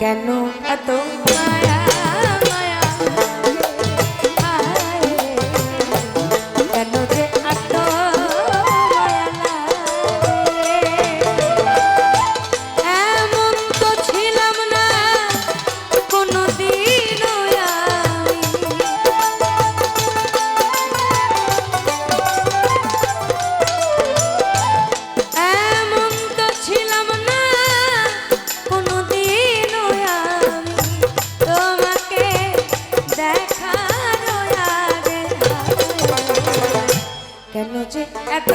কেন এত মায়া? কেন যে এত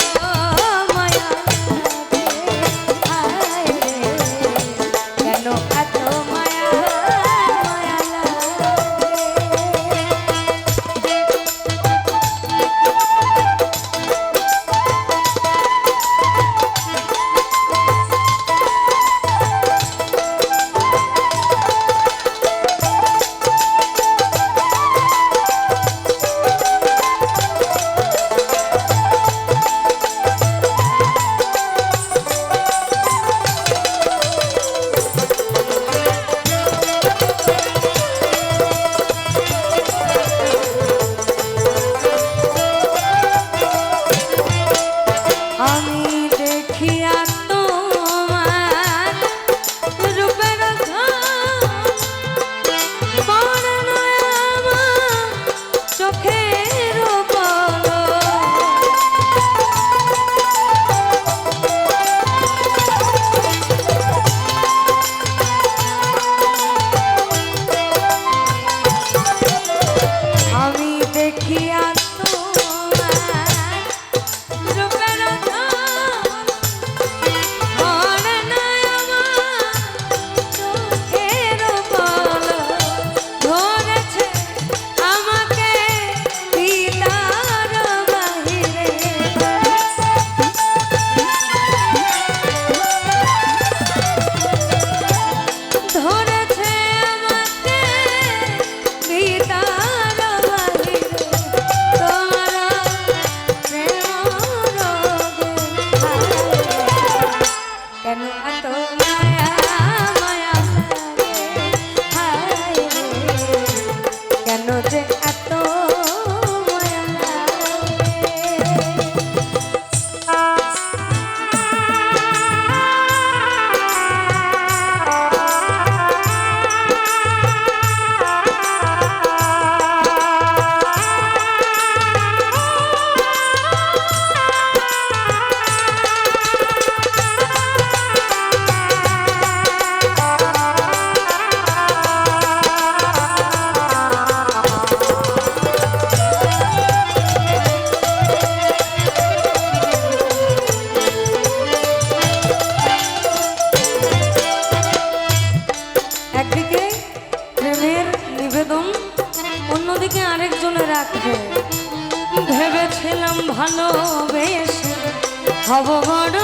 রাখো। ভেবেছিলাম ভালোবেসে হব বড়